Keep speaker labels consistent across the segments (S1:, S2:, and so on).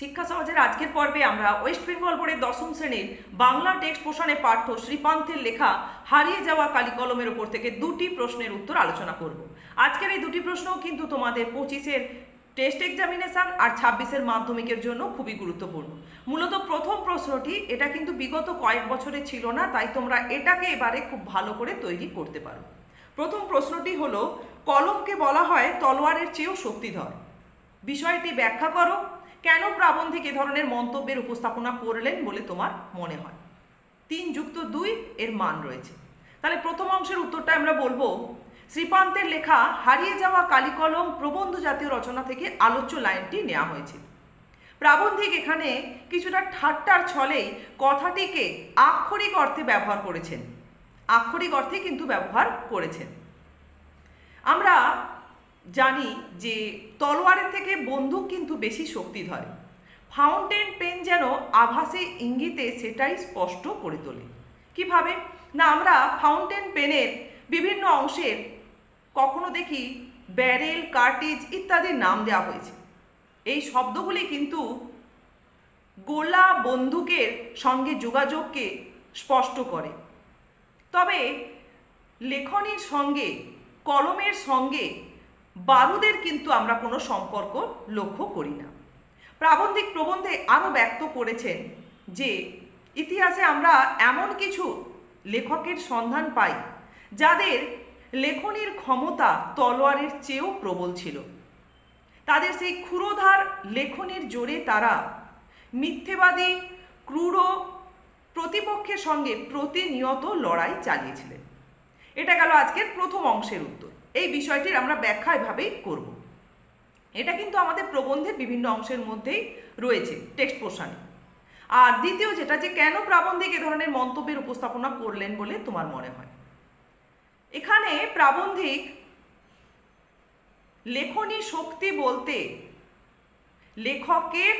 S1: শিক্ষা সমাজের আজকের পর্বে আমরা ওয়েস্ট বেঙ্গল বোর্ডের দশম শ্রেণির বাংলা টেক্সট পোষণে পাঠ্য শ্রীপান্থের লেখা হারিয়ে যাওয়া কালি কলমের ওপর থেকে দুটি প্রশ্নের উত্তর আলোচনা করব। আজকের এই দুটি প্রশ্ন কিন্তু তোমাদের পঁচিশের টেস্ট এক্সামিনেশন আর ছাব্বিশের মাধ্যমিকের জন্য খুবই গুরুত্বপূর্ণ। মূলত প্রথম প্রশ্নটি, এটা কিন্তু বিগত কয়েক বছরে ছিল না, তাই তোমরা এটাকে এবারে খুব ভালো করে তৈরি করতে পারো। প্রথম প্রশ্নটি হলো, কলমকে বলা হয় তলোয়ারের চেয়েও শক্তিধর। বিষয়টি ব্যাখ্যা করো। কেন প্রাবন্ধিক এ ধরনের মন্তব্যের উপস্থাপনা করলেন বলে তোমার মনে হয়? তিন যুক্ত দুই এর মান রয়েছে। তাহলে প্রথম অংশের উত্তরটা আমরা বলব, শ্রীপান্তের লেখা হারিয়ে যাওয়া কালিকলম প্রবন্ধ জাতীয় রচনা থেকে আলোচ্য লাইনটি নেওয়া হয়েছে প্রাবন্ধিক এখানে কিছুটা ঠাট্টার ছলেই কথাটিকে আক্ষরিক অর্থে ব্যবহার করেছেন। আক্ষরিক অর্থে কিন্তু ব্যবহার করেছেন। আমরা জানি যে তলোয়ারের থেকে বন্দুক কিন্তু বেশি শক্তি ধরে ফাউন্টেন পেন যেন আভাসে ইঙ্গিতে সেটাই স্পষ্ট করে তোলে। কীভাবে? না, আমরা ফাউন্টেন পেনের বিভিন্ন অংশের কখনো দেখি ব্যারেল কার্টিজ ইত্যাদির নাম দেওয়া হয়েছে। এই শব্দগুলি কিন্তু গোলা বন্দুকের সঙ্গে যোগাযোগকে স্পষ্ট করে। তবে লেখনির সঙ্গে, কলমের সঙ্গে বারুদের কিন্তু আমরা কোনো সম্পর্ক লক্ষ্য করি না। প্রাবন্ধিক প্রবন্ধে আরও ব্যক্ত করেছেন যে, ইতিহাসে আমরা এমন কিছু লেখকের সন্ধান পাই, যাদের লেখনির ক্ষমতা তলোয়ারের চেয়েও প্রবল ছিল। তাদের সেই ক্ষুরোধার লেখনির জোরে তারা মিথ্যেবাদী, ক্রূর প্রতিপক্ষের সঙ্গে প্রতিনিয়ত লড়াই চালিয়েছিলেন। এটা গেল আজকের প্রথম অংশের উত্তর। এই বিষয়টির আমরা ব্যাখ্যা এভাবেই করব। এটা কিন্তু আমাদের প্রবন্ধের বিভিন্ন অংশের মধ্যেই রয়েছে, টেক্সট পোষণে আর দ্বিতীয় যেটা, যে কেন প্রাবন্ধিক এ ধরনের মন্তব্যের উপস্থাপনা করলেন বলে তোমার মনে হয়? এখানে প্রাবন্ধিক লেখনী শক্তি বলতে লেখকের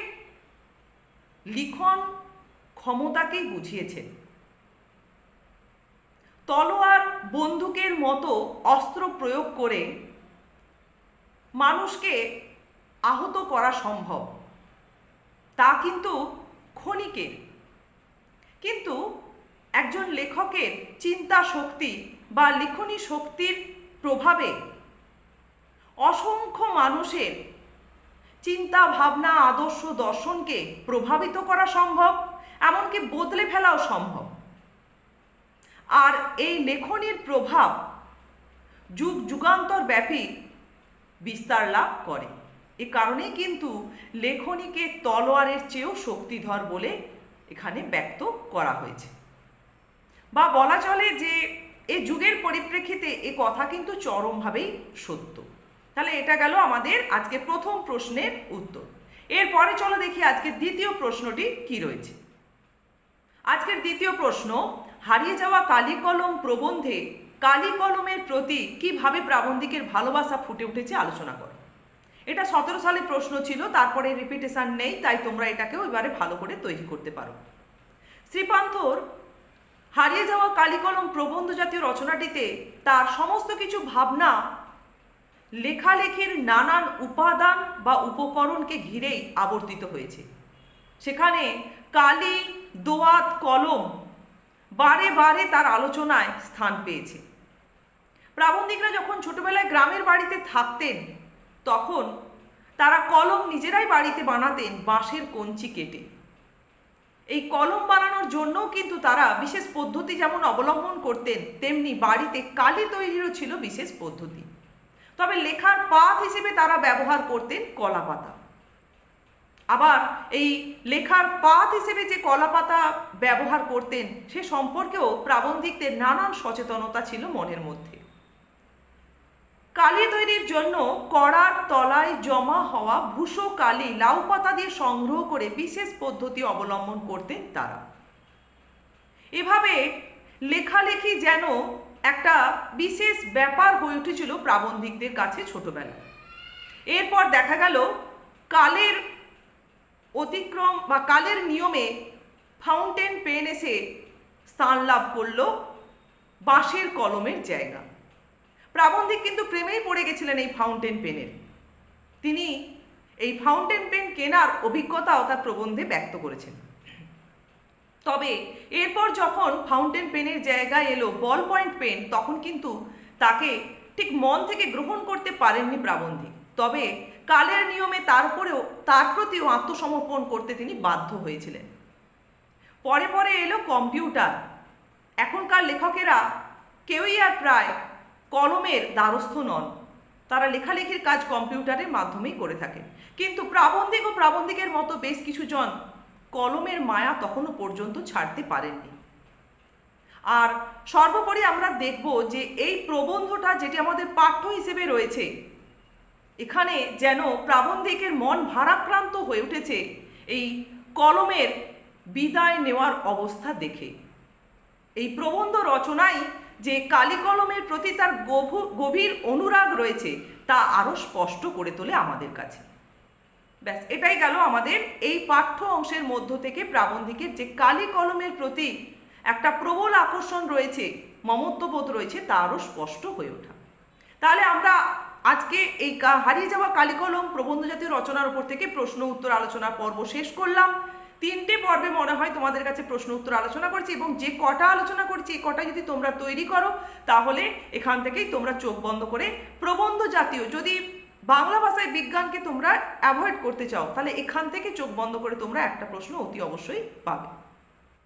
S1: লিখন ক্ষমতাকেই বুঝিয়েছেন। তলোয়ার বন্দুকের মতো অস্ত্র প্রয়োগ করে মানুষকে আহত করা সম্ভব। তা কিন্তু ক্ষণিকের কিন্তু একজন লেখকের চিন্তা শক্তি বা লিখনী শক্তির প্রভাবে অসংখ্য মানুষের চিন্তা ভাবনা, আদর্শ দর্শনকে প্রভাবিত করা সম্ভব, এমনকি বদলে ফেলাও সম্ভব। আর এই লেখনির প্রভাব যুগ যুগান্তর ব্যাপী বিস্তার লাভ করে। এ কারণেই কিন্তু লেখনীকে তলোয়ারের চেয়েও শক্তিধর বলে এখানে ব্যক্ত করা হয়েছে। বা বলা চলে যে এ যুগের পরিপ্রেক্ষিতে এ কথা কিন্তু চরমভাবেই সত্য। তাহলে এটা গেল আমাদের আজকে প্রথম প্রশ্নের উত্তর। এরপরে চলো দেখি আজকের দ্বিতীয় প্রশ্নটি কি রয়েছে। আজকের দ্বিতীয় প্রশ্ন হারিয়ে যাওয়া কালি কলম প্রবন্ধে কালি কলমের প্রতি কীভাবে প্রাবন্ধিকের ভালোবাসা ফুটে উঠেছে আলোচনা করো। এটা সতেরো সালে প্রশ্ন ছিল, তারপরে রিপিটেশন নেই, তাই তোমরা এটাকেও এবারে ভালো করে তৈরি করতে পারো। শ্রীপান্থর হারিয়ে যাওয়া কালিকলম প্রবন্ধ জাতীয় রচনাটিতে তার সমস্ত কিছু ভাবনা লেখালেখির নানান উপাদান বা উপকরণকে ঘিরেই আবর্তিত হয়েছে। সেখানে কালি, দোয়াত, কলম বারে বারে তার আলোচনায় স্থান পেয়েছে। প্রাবন্ধিকরা যখন ছোটবেলায় গ্রামের বাড়িতে থাকতেন, তখন তারা কলম নিজেরাই বাড়িতে বানাতেন বাঁশের কঞ্চি কেটে। এই কলম বানানোর জন্যও কিন্তু তারা বিশেষ পদ্ধতি যেমন অবলম্বন করতেন, তেমনি বাড়িতে কালি তৈরিরও ছিল বিশেষ পদ্ধতি। তবে লেখার পাত হিসেবে তারা ব্যবহার করতেন কলা পাতা আবার এই লেখার পাত হিসেবে যে কলাপাতা ব্যবহার করতেন, সে সম্পর্কেও প্রাবন্ধিকদের নানান সচেতনতা ছিল মনের মধ্যে। কালি তৈরির জন্য কড়ার তলায় জমা হওয়া ভূষো কালি লাউ পাতা দিয়ে সংগ্রহ করে বিশেষ পদ্ধতি অবলম্বন করতেন তারা। এভাবে লেখালেখি যেন একটা বিশেষ ব্যাপার হয়ে উঠেছিল প্রাবন্ধিকদের কাছে ছোটবেলায়। এরপর দেখা গেল, কালের অতিক্রম বা কালের নিয়মে ফাউন্টেন পেন এসে স্থান লাভ করল বাঁশের কলমের জায়গা। প্রাবন্ধিক কিন্তু প্রেমেই পড়ে গেছিলেন এই ফাউন্টেন পেনের তিনি এই ফাউন্টেন পেন কেনার অভিজ্ঞতাও তার প্রবন্ধে ব্যক্ত করেছেন। তবে এরপর যখন ফাউন্টেন পেনের জায়গায় এলো বল পয়েন্ট পেন তখন কিন্তু তাকে ঠিক মন থেকে গ্রহণ করতে পারেননি প্রাবন্ধিক। তবে কালের নিয়মে তারপরেও, তার প্রতিও আত্মসমর্পণ করতে তিনি বাধ্য হয়েছিলেন। পরে পরে এলো কম্পিউটার। এখনকার লেখকেরা কেউই আর প্রায় কলমের দ্বারস্থ নন। তারা লেখালেখির কাজ কম্পিউটারের মাধ্যমেই করে থাকেন কিন্তু প্রাবন্ধিক ও প্রাবন্ধিকের মতো বেশ কিছু জন কলমের মায়া তখনও পর্যন্ত ছাড়তে পারেননি। আর সর্বোপরি আমরা দেখব যে এই প্রবন্ধটা যেটি আমাদের পাঠ্য হিসেবে রয়েছে এখানে যেন প্রাবন্ধিকের মন ভারাক্রান্ত হয়ে উঠেছে এই কলমের বিদায় নেওয়ার অবস্থা দেখে। এই প্রবন্ধ রচনায় যে কালি কলমের প্রতি তার গভু- গভীর অনুরাগ রয়েছে, তা আরও স্পষ্ট করে তোলে আমাদের কাছে। ব্যাস, এটাই গেল আমাদের এই পাঠ্য অংশের মধ্য থেকে প্রাবন্ধিকের যে কালি কলমের প্রতি একটা প্রবল আকর্ষণ রয়েছে, মমত্ববোধ রয়েছে, তা আরও স্পষ্ট হয়ে ওঠা। তাহলে আমরা আজকে এই হারিয়ে যাওয়া কালিকলম প্রবন্ধ জাতীয় রচনার উপর থেকে প্রশ্ন উত্তর আলোচনা পর্ব শেষ করলাম। তিনটে পর্বে মনে হয় তোমাদের কাছে প্রশ্ন উত্তর আলোচনা করছি এবং যে কটা আলোচনা করছি, এই কটা যদি তোমরা তৈরি করো, তাহলে এখান থেকেই তোমরা চোখ বন্ধ করে প্রবন্ধ জাতীয়, যদি বাংলা ভাষায় বিজ্ঞানকে তোমরা অ্যাভয়েড করতে চাও, তাহলে এখান থেকে চোখ বন্ধ করে তোমরা একটা প্রশ্ন অতি অবশ্যই পাবে।